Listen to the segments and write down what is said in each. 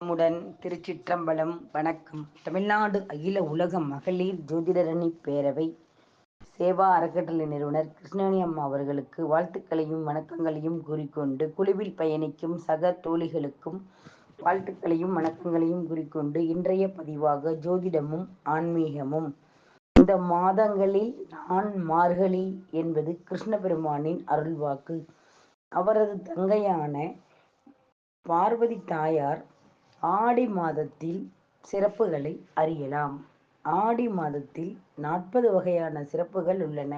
நம்முடன் திருச்சிற்றம்பலம். வணக்கம். தமிழ்நாடு அகில உலக மகளிர் ஜோதிடரணி பேரவை சேவா அறக்கட்டளை நிறுவனர் கிருஷ்ணவேணி அம்மா அவர்களுக்கு வாழ்த்துக்களையும் வணக்கங்களையும் கூறிக்கொண்டு குழுவில் பயணிக்கும் சக தோழிகளுக்கும் வாழ்த்துக்களையும் வணக்கங்களையும் கூறிக்கொண்டு இன்றைய பதிவாக ஜோதிடமும் ஆன்மீகமும். இந்த மாதங்களில் நான் மார்கழி என்பது கிருஷ்ண பெருமானின் அருள்வாக்கு. அவரது தங்கையான பார்வதி தாயார் ஆடி மாதத்தில் சிறப்புகளை அறியலாம். ஆடி மாதத்தில் நாற்பது வகையான சிறப்புகள் உள்ளன.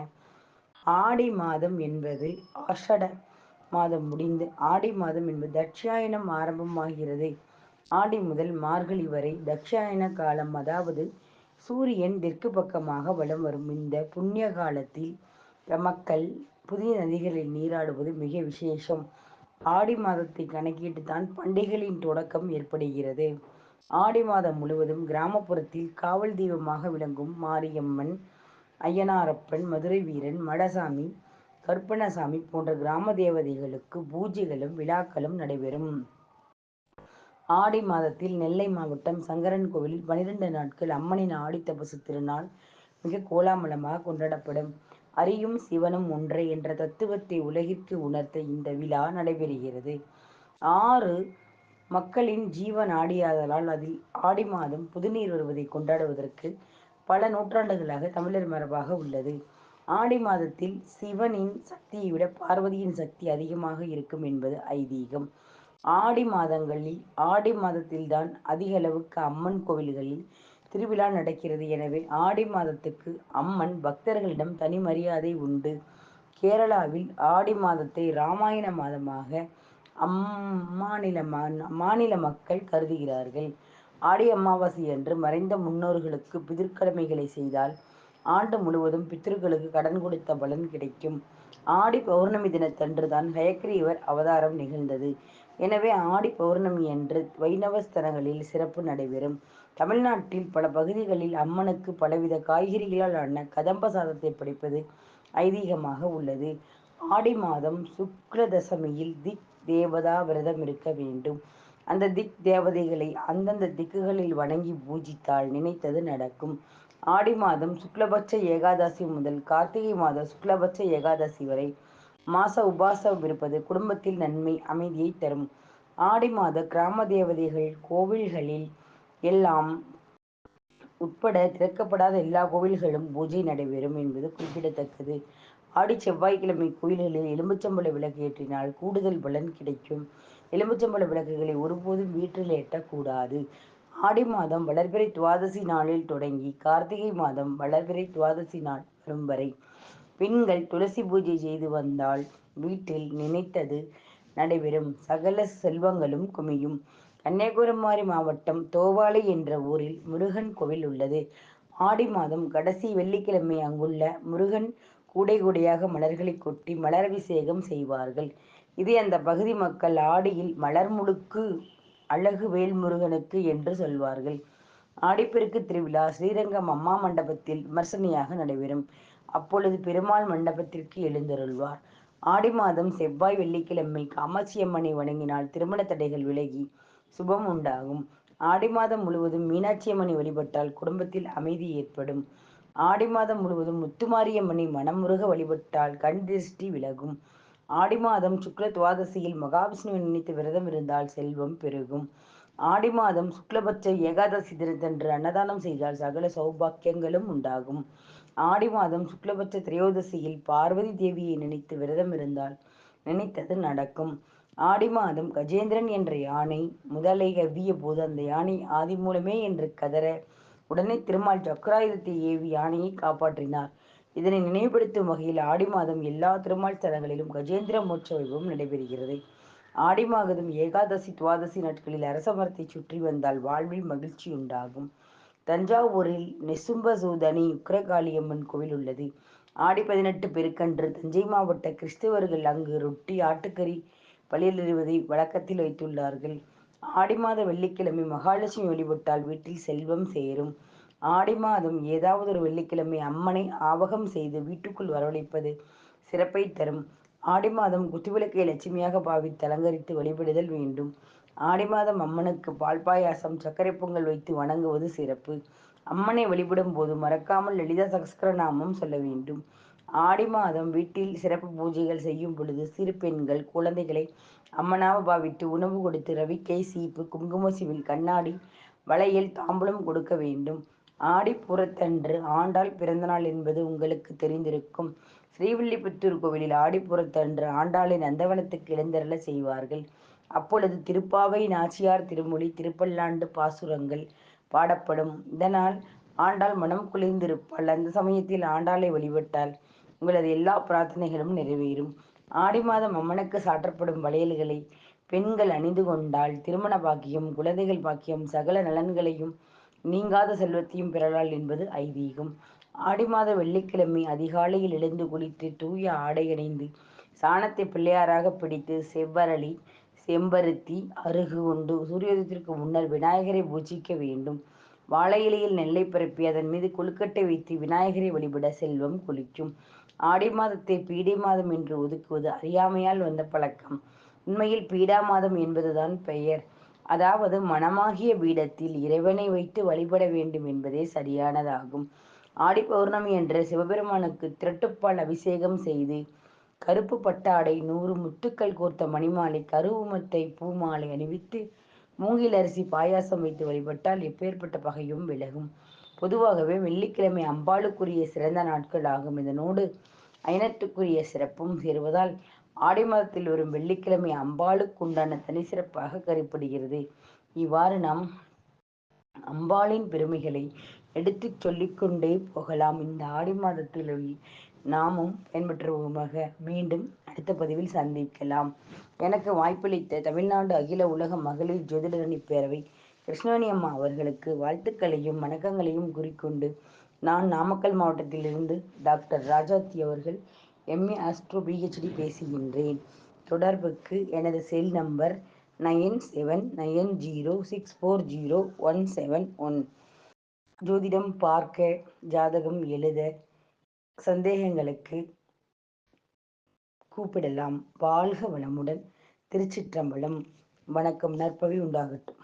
ஆடி மாதம் என்பது ஆஷட மாதம் முடிந்து ஆடி மாதம் என்பது தட்சாயனம் ஆரம்பமாகிறது. ஆடி முதல் மார்கழி வரை தட்சாயன காலம் அதாவது சூரியன் தெற்கு பக்கமாக வலம் வரும். இந்த புண்ணிய காலத்தில் மக்கள் புதிய நதிகளில் நீராடுவது மிக விசேஷம். ஆடி மாதத்தை கணக்கிட்டு தான் பண்டிகைகளின் தொடக்கம் ஏற்படுகிறது. ஆடி மாதம் முழுவதும் கிராமப்புறத்தில் காவல் தெய்வமாக விளங்கும் மாரியம்மன் ஐயனாரப்பன் மதுரை வீரன் மடசாமி கற்பனசாமி போன்ற கிராம தேவதைகளுக்கு பூஜைகளும் விழாக்களும் நடைபெறும். ஆடி மாதத்தில் நெல்லை மாவட்டம் சங்கரன் கோவிலில் பனிரெண்டு நாட்கள் அம்மனின் ஆடி தபசு திருநாள் மிக கோலாமலமாக கொண்டாடப்படும். அறியும் சிவனும் ஒன்றே என்ற தத்துவத்தை உலகிற்கு உணர்த்த இந்த விழா நடைபெறுகிறது. ஆறு மக்களின் ஜீவ நாடியாதலால் அதில் ஆடி மாதம் புதுநீர் வருவதை கொண்டாடுவதற்கு பல நூற்றாண்டுகளாக தமிழர் மரபாக உள்ளது. ஆடி மாதத்தில் சிவனின் சக்தியை விட பார்வதியின் சக்தி அதிகமாக இருக்கும் என்பது ஐதீகம். ஆடி மாதங்களில் ஆடி மாதத்தில்தான் அதிக அளவுக்கு அம்மன் கோவில்களில் திருவிழா நடக்கிறது. எனவே ஆடி மாதத்துக்கு அம்மன் பக்தர்களிடம் தனி மரியாதை உண்டு. கேரளாவில் ஆடி மாதத்தை ராமாயண மாதமாக அம்மாநில மாநில மக்கள் கருதுகிறார்கள். ஆடி அமாவாசை அன்று மறைந்த முன்னோர்களுக்கு பிதிர்க்கடமைகளை செய்தால் ஆண்டு முழுவதும் பித்திருக்களுக்கு கடன் கொடுத்த பலன் கிடைக்கும். ஆடி பௌர்ணமி தினத்தன்று தான் ஹயக்ரீவர் அவதாரம் நிகழ்ந்தது. எனவே ஆடி பௌர்ணமி அன்று வைணவஸ்தலங்களில் சிறப்பு நடைபெறும். தமிழ்நாட்டில் பல பகுதிகளில் அம்மனுக்கு பலவித காய்கறிகளால் ஆன கதம்ப சாதத்தை படைப்பது ஐதீகமாக உள்ளது. ஆடி மாதம் சுக்ல தசமியில் திக் தேவதா விரதம் இருக்க வேண்டும். அந்த திக் தேவதைகளை அந்தந்த திக்குகளில் வணங்கி பூஜித்தால் நினைத்தது நடக்கும். ஆடி மாதம் சுக்லபட்ச ஏகாதசி முதல் கார்த்திகை மாத சுக்லபட்ச ஏகாதசி வரை மாச உபாசம் இருப்பது குடும்பத்தில் நன்மை அமைதியை தரும். ஆடி மாத கிராம தேவதைகள் கோவில்களில் எல்லாம் உட்பட திறக்கப்படாத எல்லா கோவில்களும் பூஜை நடைபெறும் என்பது குறிப்பிடத்தக்கது. ஆடி செவ்வாய்க்கிழமை கோயில்களில் எலும்புச்சம்பள விளக்கு ஏற்றினால் கூடுதல் பலன் கிடைக்கும். எலும்புச்சம்பள விளக்குகளை ஒருபோதும் வீட்டில் ஏற்றக்கூடாது. ஆடி மாதம் வளர்பிறை துவாதசி நாளில் தொடங்கி கார்த்திகை மாதம் வளர்பிறை துவாதசி நாள் வரும் வரை பெண்கள் துளசி பூஜை செய்து வந்தால் வீட்டில் நினைத்தது நடைபெறும். சகல செல்வங்களும் குமியும். கன்னியாகுமரி மாவட்டம் தோவாளை என்ற ஊரில் முருகன் கோவில் உள்ளது. ஆடி மாதம் கடைசி வெள்ளிக்கிழமை அங்குள்ள முருகன் கூடை கூடையாக மலர்களை கொட்டி மலர் அபிஷேகம் செய்வார்கள். இதை அந்த பகுதி மக்கள் ஆடியில் மலர் முழுக்கு அழகு வேல்முருகனுக்கு என்று சொல்வார்கள். ஆடிப்பெருக்கு திருவிழா ஸ்ரீரங்கம் அம்மா மண்டபத்தில் விமர்சனையாக நடைபெறும். அப்பொழுது பெருமாள் மண்டபத்திற்கு எழுந்தருள்வார். ஆடி மாதம் செவ்வாய் வெள்ளிக்கிழமை காமாட்சி அம்மனை வணங்கினால் திருமண தடைகள் விலகி சுபம் உண்டாகும். ஆடி மாதம் முழுவதும் மீனாட்சியம்மனை வழிபட்டால் குடும்பத்தில் அமைதி ஏற்படும். ஆடி மாதம் முழுவதும் முத்துமாரியம்மனை மனமுருக வழிபட்டால் கண் திருஷ்டி விலகும். ஆடி மாதம் சுக்ல துவாதசியில் மகாவிஷ்ணுவை நினைத்து விரதம் இருந்தால் செல்வம் பெருகும். ஆடி மாதம் சுக்லபட்ச ஏகாதசி தினத்தன்று அன்னதானம் செய்தால் சகல சௌபாக்கியங்களும் உண்டாகும். ஆடி மாதம் சுக்லபட்ச திரையோதசியில் பார்வதி தேவியை நினைத்து விரதம் இருந்தால் நினைத்தது நடக்கும். ஆடி மாதம் கஜேந்திரன் என்ற யானை முதலை கவ்விய போது அந்த யானை ஆதி மூலமே என்று கதற உடனே திருமால் சக்கராயுதத்தை ஏவி யானையை காப்பாற்றினார். இதனை நினைவுபடுத்தும் வகையில் ஆடி மாதம் எல்லா திருமால் ஸ்தலங்களிலும் கஜேந்திர மோட்ச வைபவம் நடைபெறுகிறது. ஆடி மாதம் ஏகாதசி துவாதசி நாட்களில் அரச மரத்தை சுற்றி வந்தால் வாழ்வில் மகிழ்ச்சி உண்டாகும். தஞ்சாவூரில் நெசும்பசூதனி உக்ரகாளியம்மன் கோவில் உள்ளது. ஆடி பதினெட்டு பெருக்கன்று தஞ்சை மாவட்ட கிறிஸ்தவர்கள் அங்கு ரொட்டி ஆட்டுக்கறி பலியிடுவதை வழக்கத்தில் வைத்துள்ளார்கள். ஆடி மாத வெள்ளிக்கிழமை மகாலட்சுமி வழிபட்டால் வீட்டில் செல்வம் சேரும். ஆடி மாதம் ஏதாவது ஒரு வெள்ளிக்கிழமை அம்மனை ஆவகம் செய்து வீட்டுக்குள் வரவழைப்பது சிறப்பை தரும். ஆடி மாதம் குத்துவிளக்கை லட்சுமியாக பாவித்து அலங்கரித்து வழிபடுதல் வேண்டும். ஆடி மாதம் அம்மனுக்கு பால் பாயாசம் சர்க்கரை பொங்கல் வைத்து வணங்குவது சிறப்பு. அம்மனை வழிபடும் போது மறக்காமல் லலிதா சகஸ்கரநாமம் சொல்ல வேண்டும். ஆடி மாதம் வீட்டில் சிறப்பு பூஜைகள் செய்யும் பொழுது சிறு பெண்கள் குழந்தைகளை அம்மனாக பாவித்து உணவு கொடுத்து ரவிக்கை சீப்பு குங்கும சிவில் கண்ணாடி வளையல் தாம்பூலம் கொடுக்க வேண்டும். ஆடிப்புறத்தன்று ஆண்டாள் பிறந்தநாள் என்பது உங்களுக்கு தெரிந்திருக்கும். ஸ்ரீவில்லிபுத்தூர் கோவிலில் ஆடிப்புறத்தன்று ஆண்டாளை நந்தவனத்துக்கு இழந்தருள செய்வார்கள். அப்பொழுது திருப்பாவை நாச்சியார் திருமொழி திருப்பல்லாண்டு பாசுரங்கள் பாடப்படும். இதனால் ஆண்டாள் மனம் குளிர்ந்திருப்பாள். அந்த சமயத்தில் ஆண்டாளை வழிபட்டாள் உங்களது எல்லா பிரார்த்தனைகளும் நிறைவேறும். ஆடி மாதம் அம்மனுக்கு சாற்றப்படும் வளையல்களை பெண்கள் அணிந்து கொண்டால் திருமண பாக்கியம் குழந்தைகள் பாக்கியம் சகல நலன்களையும் நீங்காத செல்வத்தையும் பெறலால் என்பது ஐதீகம். ஆடி மாத வெள்ளிக்கிழமை அதிகாலையில் எழுந்து குளித்து தூய ஆடை அணிந்து சாணத்தை பிள்ளையாராக பிடித்து செவ்வரளி செம்பருத்தி அருகு கொண்டு சூரியோதயத்திற்கு முன்னர் விநாயகரை பூஜிக்க வேண்டும். வாழை இலையில் நெல்லை பரப்பி அதன் மீது கொழுக்கட்டை வைத்து விநாயகரை வழிபட செல்வம் குளிக்கும். ஆடி மாதத்தை பீடை மாதம் என்று ஒதுக்குவது அறியாமையால் வந்த பழக்கம். உண்மையில் பீடா மாதம் என்பதுதான் பெயர். அதாவது மனமாகிய பீடத்தில் இறைவனை வைத்து வழிபட வேண்டும் என்பதே சரியானதாகும். ஆடி பௌர்ணமி என்ற சிவபெருமானுக்கு திரட்டுப்பால் அபிஷேகம் செய்து கருப்பு பட்டாடை நூறு முத்துக்கள் கோர்த்த மணிமாலை கருவுமத்தை பூமாலை அணிவித்து மூங்கில் அரிசி பாயாசம் வைத்து வழிபட்டால் எப்பேற்பட்ட பகையும் விலகும். பொதுவாகவே வெள்ளிக்கிழமை அம்பாளுக்குரிய சிறந்த நாட்கள் ஆகும். இதனோடு ஐநத்துக்குரிய சிறப்பும் சேருவதால் ஆடி மாதத்தில் வரும் வெள்ளிக்கிழமை அம்பாளுக்கு உண்டான தனி சிறப்பாக கருப்படுகிறது இவ்வாறு நாம் அம்பாளின் பெருமைகளை எடுத்துச் சொல்லிக்கொண்டே போகலாம். இந்த ஆடி மாதத்தில் நாமும் பயன்பெற்றுவோமாக மீண்டும் அடுத்த பதிவில் சந்திக்கலாம். எனக்கு வாய்ப்பளித்த தமிழ்நாடு அகில உலக மகளிர் ஜோதிடரணி பேரவை கிருஷ்ணவேணி அம்மா அவர்களுக்கு வாழ்த்துக்களையும் வணக்கங்களையும் குறிக்கொண்டு நான் நாமக்கல் மாவட்டத்திலிருந்து டாக்டர் ராஜாத்தி அவர்கள் எம்ஏ ஆஸ்ட்ரோ பிஹெச்டி பேசுகின்றேன். தொடர்புக்கு எனது cell number nine seven nine zero six four zero one seven one. ஜோதிடம் பார்க்க ஜாதகம் எழுத சந்தேகங்களுக்கு கூப்பிடலாம். வாழ்க வளமுடன் திருச்சிற்றம்பலம். வணக்கம். நற்பவி உண்டாகட்டும்.